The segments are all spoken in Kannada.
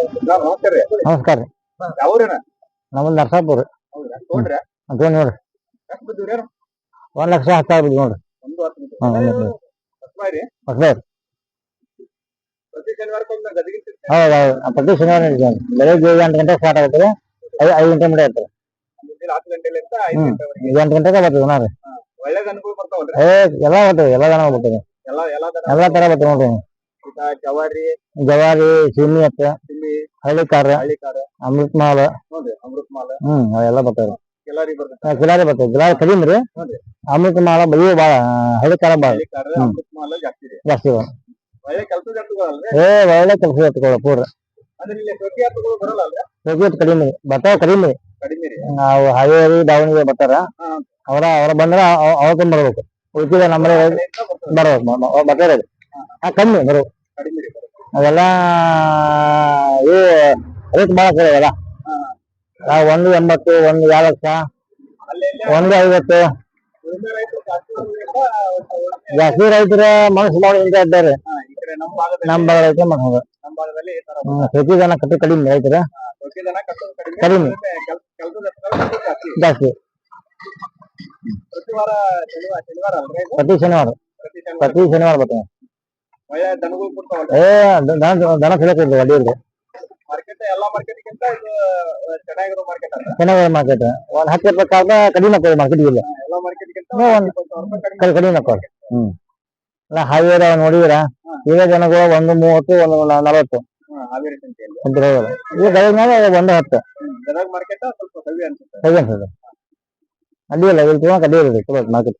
ನಮಸ್ಕಾರ ರೀ. ನಮಸ್ಕಾರ ರೀ. ಯಾವ್ರೇನ ನಮ್ಮದು ನರಸಾಪುರ. ನೋಡ್ರಿ. ಎಷ್ಟು ಒಂದ್ ಲಕ್ಷ ಹತ್ತ ಬಿದ್ದು ನೋಡ್ರಿ. ಒಂದು ಲಕ್ಷ. ಪ್ರತಿ ಶನಿವಾರಕ್ಕೊಮ್ಮೆ ಗದಗಿಗೆ ತಿರ್ಗಿ ಹೌದು ಹೌದು. ಪ್ರತಿ ಶನಿವಾರ ನಡೀತೀವಿ ಬೆಳಗ್ಗೆ ಎಂಟು ಗಂಟೆ ಸ್ಟಾರ್ಟ್ ಆಗುತ್ತೆ. ಐದು ಐದು ಗಂಟೆ ಮಟ್ಟ ಇರ್ತದೆ ಮುಂಜಾನೆ ಹತ್ತು ಗಂಟೆಲಿಂದ ಐದು ಹ್ಮ್. ಗಂಟೆವರೆಗೆ ಎಂಟು ಗಂಟೆಗೆ ಬರ್ತದೆ ನೋಡ್ರಿ ಒಳ್ಳೇದ್ ಬರ್ತಾವಲ್ರಿ. ಏ ಎಲ್ಲ ಬರ್ತದೆ ಎಲ್ಲ ಜನ ಬರ್ತದೆ ಎಲ್ಲ ಎಲ್ಲ ತರ ಎಲ್ಲ ತರ ಬರ್ತೀವಿ ನೋಡ್ರಿ. ಜವಾರಿ ಜವಾರಿ ಸಿಮಿ ಅತ್ತ ಸಿಮಿ ಹಳ್ಳಿ ಕಾರ ಹಳ್ಳಿ ಕಾರ ಅಮೃತ ಮಾಲ ನೋಡ್ರಿ ಅಮೃತ ಮಾಲ ಹ್ಮ್ ಅವೆಲ್ಲ ಬರ್ತಾವ್ರಿ ಎಲ್ಲಾರಿ ಬರ್ತೈತೆ ಗಿಲಾರಿ ಕಡಿಮೆ ರೀ. ಅಮೃತ ಮಾಲ ಬೈ ಬಾಳ ಹಳ್ಳಿ ಕಾರ ಬಾಳ. ಅಮೃತ ಮಾಲ ಜಾಸ್ತಿ ರೀ. ಜಾಸ್ತಿ ಇದಾವ. ಒಳ್ಳೆ ಎತ್ತುಗಳಲ್ರಿ ಏ ಒಳ್ಳೆ ಕೆಲಸ ಎತ್ಕೊಳ್ಳ ಪೂರ. ರೇಟ್ ಕಡಿಮೆ ರೀ. ಬರ್ತಾವ ಕಡಿಮೆ ನಾವು ಹಾವೇರಿ ದಾವಣಗೆರೆ ಬರ್ತಾರ. ಅವರ ಅವ್ರ ಬಂದ್ರ ಅವ್ರ ಬರ್ಬೇಕು. ಉಳಿದ ನಮ್ಮ. ಬರ್ಬೇಕು. ಬರ್ತಾರೆ ಕಮ್ಮಿ ಬರು. ಅವೆಲ್ಲ, ಇವು ರೇಟ್ ಭಾಳ ಸರಿ ಅವೆಲ್ಲ. ಒಂದು ಎಂಬತ್ತು, ಒಂದು ಇಲ್ಲಿ ಒಂದು ಐವತ್ತು. ಜಾಸ್ತಿ ರೈತರ ಮನಸ್ಸು ಮಾಡಿ ಇಂತ ಇದ್ದಾರೆ. ನಮ್ಮ ಭಾಗ ರೈತರ ತರ ಪ್ರತಿ ಜನ ಕಟ್ಟಿ ಕಡಿಮೆ ರೈತರ. ಕಡಿಮೆ. ಜಾಸ್ತಿ. ಪ್ರತಿ ಶನಿವಾರ? ಪ್ರತಿ ಶನಿವಾರ. ಪ್ರತಿ ಏ ದನ ಎಲ್ಲಾ ಮಾರ್ಕೆಟ್ಗಿಂತ ಇದು ಚೆನ್ನಾಗಿರೋ ಮಾರ್ಕೆಟ್ ಒಂದ್ ಹತ್ತು ರೂಪಾಯಿ ಕಾಲ ಕಡಿಮೆ ಆಗ್ತದೆ ಮಾರ್ಕೆಟ್ ಇಲ್ಲ. ಕಡಿಮೆ ಕಡಿ ಕಡಿಮೆ ಆಗ್ತದೆ ಹ್ಮ್. ಇಲ್ಲ ಹೈವೇ ನೋಡಿದ್ರ? ಈಗ ಜನಗಳು ಒಂದು ಮೂವತ್ತು ಒಂದು ನಲವತ್ತು. ಈಗ ಗದಗ ಮೇಲೆ ಒಂದು ಹತ್ತು. ಹೆವಿ ಅನ್ಸುತ್ತೆ. ಅಲ್ಲಿ ಇಲ್ಲ ಇಲ್ಲಿ ತಗೊಂಡ್ ಕಡಿ ಇರೋದು ಮಾರ್ಕೆಟ್.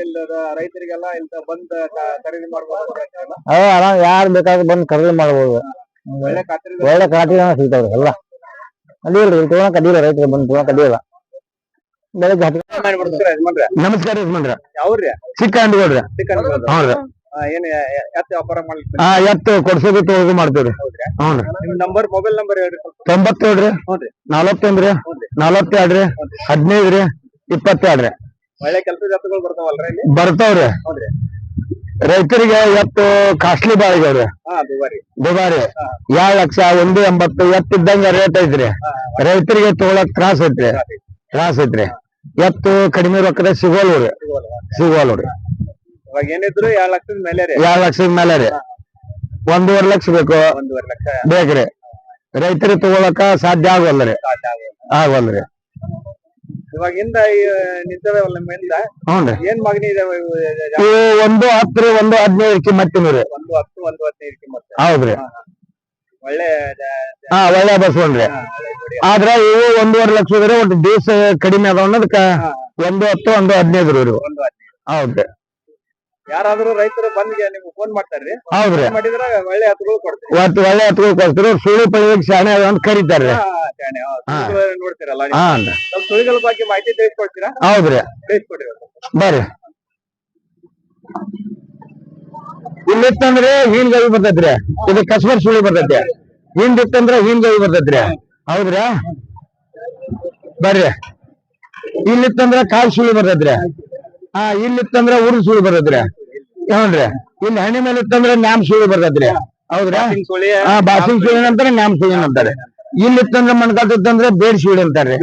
ಇಲ್ಲದ ರೈತರಿಗೆಲ್ಲ ಇಂತ ಬಂದ್ ಕ- ಖರೀದಿ ಮಾಡ್ಬೋದು ಆರಾಮ್ ಯಾರು ಬೇಕಾದ್ರೂ ಬಂದು ಖರೀದಿ ಮಾಡ್ಬೋದು. ಒಳ್ಳೆ ಖಾತ್ರಿ ಒಳ್ಳೆ ಕಾಟಿ ಸಿಗ್ತಾವ್ರಿ ಎಲ್ಲ. ಅಲ್ಲಿ ಇಲ್ರಿ ಇಲ್ಲಿ ತಗೊಂಡ್ ಕಡಿ ಇಲ್ಲ ರೈತರು ಬಂದು ಬೆಳಗ್ಗೆ ಹತ್ತು ಮಾಡ್ಬಿಡ್ತೀರಾ ಯಜಮಾನ್ರೆ. ನಮಸ್ಕಾರ ಯಜಮಾನ್ರ. ಯಾವ್ರಿ ಅಂಡ್ಕೊಡ್ರಿ ಚಿಕನ್ ಹೌದ್ರಿ. ಏನ್ ಎತ್ತ ವ್ಯಾಪಾರ ಮಾಡ್ಲಿಕ್ಕೆ ಹಾ ಎತ್ತು ಕೊಡ್ಸೋದು ತೊಗೊಳೋದು ಮಾಡ್ತೇವ್ರಿ. ಹೌದ್ರಿ. ಹ್ಞೂ ನಿಮ್ ನಂಬರ್ ಮೊಬೈಲ್ ನಂಬರ್ ಹೇಳ್ರಿ ಸ್ವಲ್ಪ. ಹೇಳ್ರಿ ಹ್ಞೂ ರೀ ಹ್ಞೂನ್ರಿ. ನಲವತ್ತೆರಡು ರೀ ಹದಿನೈದು ರೀ ಇಪ್ಪತ್ತೆರಡು ರೀ ಒಳ್ಳೆ ಕೆಲಸದ ಎತ್ತುಗಳು ಬರ್ತಾವಲ್ರಿ ಇಲ್ಲಿ ಬರ್ತಾವ್ರಿ. ಹೌದ್ರಿ. ರೈತರಿಗೆ ಎತ್ತು ಕಾಸ್ಟ್ಲಿ ಬಾಳ ಇದಾವ್ರಿ. ಹಾ ದುಬಾರಿ. ದುಬಾರಿ. ಎರಡ್ ಲಕ್ಷ ಒಂದು ಎಂಬತ್ತು ಎತ್ತ ಇದ್ದಂಗ ರೇಟ್ ಐತ್ರಿ. ರೈತರಿಗೆ ತಗೊಳಕ್ ತ್ರಾಸ ಐತ್ರಿ. ತ್ರಾಸ ಐತ್ರಿ. ಎತ್ತು ಕಡಿಮೆ ರೊಕ್ಕದ ಸಿಗೋಲ್ವ್ರಿ ಸಿಗೋಲ್ವ್ರಿ ಇವಾಗ ಏನಿದ್ರು ಎರಡ್ ಲಕ್ಷದ ಮೇಲೆ ರೀ. ಎರಡ್ ಲಕ್ಷದ ಮೇಲೆ ರೀ. ಒಂದೂವರೆ ಲಕ್ಷ ಬೇಕು. ಒಂದೂವರೆ ಲಕ್ಷ. ಬೇಕ್ರಿ. ರೈತರಿಗೆ ತಗೊಳಕ ಸಾಧ್ಯ ಆಗೋಲ್ರಿ ಸಾಧ್ಯ ಆಗೋಲ್ಲ. ಆಗವಲ್ರಿ ಇವಾಗ ಹಿಂದ ನಿಂತವೆ ನಮ್ಮಿಂದ ಹ್ಞೂನ್ರಿ ಏನ್ ಮಗ್ನಿ ಇದಾವೆ ಇವು? ಇವು ಒಂದು ಹತ್ತು ರೀ ಒಂದು ಹದಿನೈದು ಕಿಮ್ಮತ್ತಿನ ರೀ. ಒಂದು ಹತ್ತು ಒಂದು ಹದಿನೈದು ಕಿಮ್ಮತ್ತು. ಹೌದ್ರಿ ಒಳ್ಳೆ ಹಾ ಒಳ್ಳೆ ಬಸ್ಕೊಂಡ್ರಿ ಆದ್ರೆ ಒಳ್ಳೆ ಜೋಡಿ. ಆದ್ರ ಇವು ಒಂದೂವರೆ ಲಕ್ಷ ಇದ್ರೆ ಒಟ್ಟು ದಿವಸ ಕಡಿಮೆ ಅದಾವ ಅನ್ನೋದಕ್ಕ ಒಂದು ಹತ್ತು ಒಂದು ಹದಿನೈದು ರೀ ಇವು. ಒಂದು ಹದಿನೈದು. ಹೌದ್ರಿ ಯಾರಾದ್ರೂ ರೈತರು ಬಂದ್ಗೆ ನಿಮ್ಗೆ ಫೋನ್ ಮಾಡ್ತಾರ್ರಿ. ಹೌದ್ರಿ. ಫೋನ್ ಮಾಡಿದ್ರ ಒಳ್ಳೆ ಹತ್ತುಗಳು ಕೊಡ್ತೀವಿ ಒಟ್ಟು ಒಳ್ಳೆ ಹತ್ತುಗಳು ಕೊಡ್ತೀರಿ. ಸುಳಿ ಪಳಿಗೆ ಶಾಣೆ ಅಂತ ಕರೀತಾರ್ರಿ. ಶಾಣೆ. ನೋಡ್ತೀರಲ್ಲ ಸ್ವಲ್ಪ ಸುಳಿಗಳ ಬಗ್ಗೆ ಮಾಹಿತಿ ತಿಳಿಸ್ಕೊಡ್ತೀರಾ? ಹೌದ್ರಿ. ತಿಳಿಸ್ಕೊಡ್ರಿ. ಬರ್ರಿ. ಇಲ್ಲಿತ್ತಂದ್ರೆ ಹೀನ್ಗವಿ ಬರ್ತೈತ್ರಿ. ಇದು ಕಸ್ಬರ್ ಸುಳಿ ಬರ್ತೈತಿ. ಹಿಂದಿತ್ತಂದ್ರ ಹೀನ್ಗವಿ ಬರ್ತೈತ್ರಿ. ಹೌದ್ರಾ? ಬರ್ರಿ. ಇಲ್ಲಿತ್ತಂದ್ರ ಕಾಲ್ ಸುಳಿ ಬರ್ತೈತ್ರಿ. ಹಾ ಇಲ್ಲಿತ್ತಂದ್ರ ಉರು ಸುಳಿ ಬರ್ತೈತ್ರಿ. ಹ್ಞೂನ್ರಿ ಇಲ್ಲಿ ಹಣ್ಣಿ ಮೇಲೆ ಇತ್ತಂದ್ರ ನ್ಯಾಮ್ ಸುಳಿ ಬರ್ತೈತ್ರಿ. ಹೌದ್ರಾ? ಬಾಸಿ ಸುಳಿ ಹಾ ಬಾಸಿಂಗ್ ಸುಳಿ ಅಂತಾರೆ ನ್ಯಾಮ್ ಸುಳಿ ಅಂತಾರೆ ಇಲ್ಲಿತ್ತಂದ್ರ ಮಣ್ಕಾಲ್ ಇತ್ತಂದ್ರ ಬೇಡ್ ಸುಳಿ ಅಂತಾರೆ.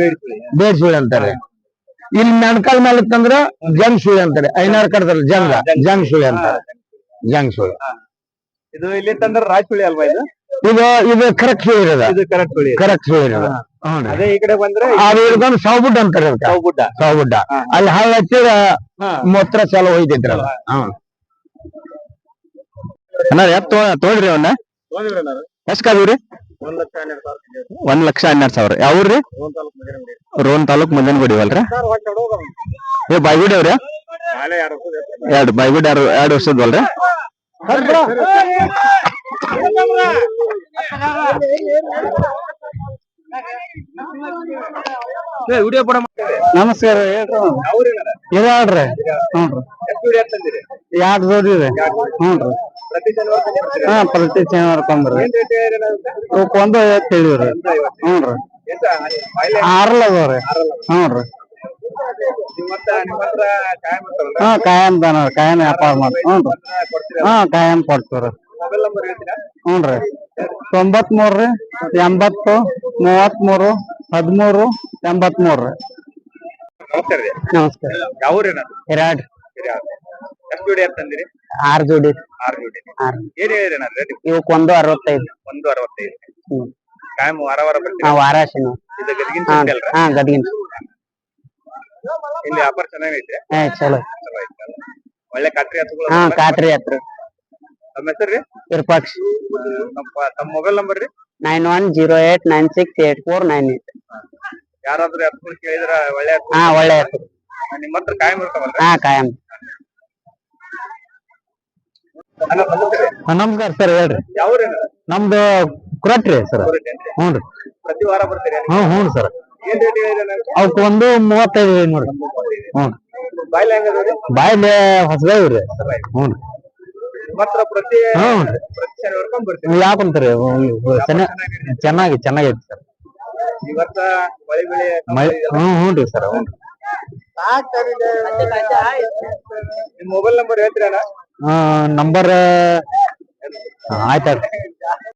ಬೇಡ್ ಸುಳಿ. ಅಂತಾರೆ. ಇಲ್ಲಿ ಮಣ್ಕಾಲ್ ಮೇಲೆ ಇತ್ತಂದ್ರೆ ಜಂಗ್ ಸುಳಿ ಅಂತಾರೆ. ಐನಾರ್ ಕಡ್ತಾರ ಜಂಗ ಜಂಗ್ ಸುಳಿ ಅಂತಾರೆ. ಜಂಗ್ ಸುಳಿ. ಇದು ಇಲ್ಲಿ ತಂದ್ರ ರಾಜ್ ಸುಳಿ ಅಲ್ವಾ ಇದು? ಇದು ಇದು ಕರೆಕ್ಟ್ ಸುಳಿ ಇರೋದ. ಕರೆಕ್ಟ್ ಸುಳಿ. ಇರೋದ. ಅದೇ ಈ ಕಡೆ ಬಂದ್ರೆ ಅದು ಹಿಡ್ಕೊಂಡು ಸಾವುಗುಡ್ಡ ಅಂತಾರೆ ಸಾವುಬುಡ್ಡ. ಅಲ್ಲಿ ಹಾಳು ಹಚ್ಚಿದ್ರೆ ಮೊತ್ತ ಚಾಲು ಹೋಯ್ತಿದ್ರಲ್ಲ ಹೋಯ್ತೈತ್ರಲ್ಲ ಹ್ಮ್ ಅಣ್ಣ ಎತ್ತು ತೊಗೊಳ್ರಿ ಅವನ್ನ ಎಷ್ಟ್ ಕಾದಿರಿ ಒಂದ್ ಲಕ್ಷ ಹನ್ನೆರಡು ಸಾವಿರ ಯಾವ್ರಿ. ರೋನ್ ತಾಲೂಕ್ ಮುಂದನಗುಡಿ ಅಲ್ರಿ. ಏ ಬಾಯ್ಗುಡಿ ಅವ್ರ ಎರಡು ಹೆಸ್ರು. ಎರಡು ಬಾಯ್ಗುಡಿ ಎರಡು ವರ್ಷದ ಅಲ್ರಿ? ನಮಸ್ಕಾರ ಹೇಳ್ರಿ ಹೇಳ್ರಿ ಹ್ಞೂ ರೀ? ಎರಡು ಜೋಡಿ ಇದೆ ಶನಿವಾರ ತಂದಿರ್ತೀರಿ? ಹಾ ಪ್ರತಿ ಶನಿವಾರ? ಇವಕ್ ಒಂದು ಐವತ್ತು ಹೇಳಿವ್ರಿ. ಹ್ಞೂ. ಹ್ಞೂನ್ರಿ ಆರಲ್ಲ ಅದಾವ್ರಿ ಹ್ಞೂ? ಹಾ ಕಾಯಂ ದನ ಕಾಯಂ ವ್ಯಾಪಾರ ಮಾಡಿ ಹ್ಞೂ ಹಾ ಕಾಯಂ ಕೊಡ್ತೀವ್ರಿ ಹ್ಞೂ ನಂಬರ್ ಹೇಳ್ತೀರಾ? ಹ್ಞೂನ್ರಿ ತೊಂಬತ್ ಮೂರ್ರಿ ಎಂಬತ್ತು ಮೂವತ್ಮೂರು ಹದಿಮೂರು ಎಂಬತ್ ಮೂರ್ರಿ ನಮಸ್ಕಾರ ರೀ. ನಮಸ್ಕಾರ. ಯಾವ ಹಿರಾಡ್. ಎಷ್ಟು ಜೋಡಿ ಅಂತ ತಂದಿರಿ ಆರ್ ಜೋಡಿ. ಆರು ಜೋಡಿ. ಆರ್. ಏನ್ ಹೇಳಿರಿ ನಾನು ರೇಟ್ ಇವಕ್ ಒಂದು ಅರವತ್ತೈದು. ಒಂದು ಅರವತ್ತೈದು. ಹ್ಮ್. ಕಾಯಂ ವಾರ ವಾರ ನಾವ್ ಹಾ ವಾರಾಶಿನ ಇದು ಗದಗಿನ ಹಾ ಸಂತೆ ಅಲ್ರ ಹಾ ಗದಗಿನ ಇಲ್ಲಿ ವ್ಯಾಪಾರ ಚೆನ್ನಾಗೈತೆ? ಚಲೋ. ಚಲೋ ಐತೆ ಒಳ್ಳೆ ಕಾಟ್ರಿ ಹತ್ತುಗಳು ಹಾ ಕಾಟ್ರಿ ಹತ್ರ. ನಮ್ಮ ಹೆಸರು ರೀ? ವಿರೂಪಾಕ್ಷ. ನಮ್ಮ ತಮ್ಮ ಮೊಬೈಲ್ ನಂಬರ್ ರೀ? Nine one zero eight nine six eight four nine eight. ಯಾರಾದ್ರೂ ಹತ್ಕೊಂಡು ಕೇಳಿದ್ರ ಒಳ್ಳೆ ಹಾ ಒಳ್ಳೆ ಹೆಸರು ನಿಮ್ಮ ಹತ್ರ ಕಾಯಂ ಇರ್ತಾವಲ್ರಿ? ಹಾ ಕಾಯಂ. ನಮಸ್ಕಾರ ಸರ್ ಹೇಳ್ರಿ. ನಮ್ದು ಕುರಟ್ರಿ ಸರ್. ಹ್ಞೂ ರೀ. ಪ್ರತಿ ವಾರ ಬರ್ತೀರಿ ಹ್ಞೂ ಹ್ಞೂ ಸರ್. ಅವಕ್ಕೆ ಒಂದು ಮೂವತ್ತೈದು ನೋಡ್ರಿ. ಹ್ಞೂ ಬಾಯ್ಲಿ ಹೆಂಗದ ರೀ ಬಾಯ್ಲೆ ಹೊಸದಾವ್ ರೀ. ಹ್ಞೂ ರೀ. ಹ್ಞೂ ಅಂತಾರೆ? ಯಾಕಂತಾರೆ ಚೆನ್ನಾಗಿ ಚೆನ್ನಾಗೈತಿ ಸರ್. ಹ್ಞೂ ಹ್ಞೂ ರೀ ಸರ್ ಹ್ಞೂ ರೀ. ಮೊಬೈಲ್ ನಂಬರ್ ಹೇಳ್ತೀರಣ್ಣ ನಂಬರ್ ಆಯ್ತಾಯ್ತು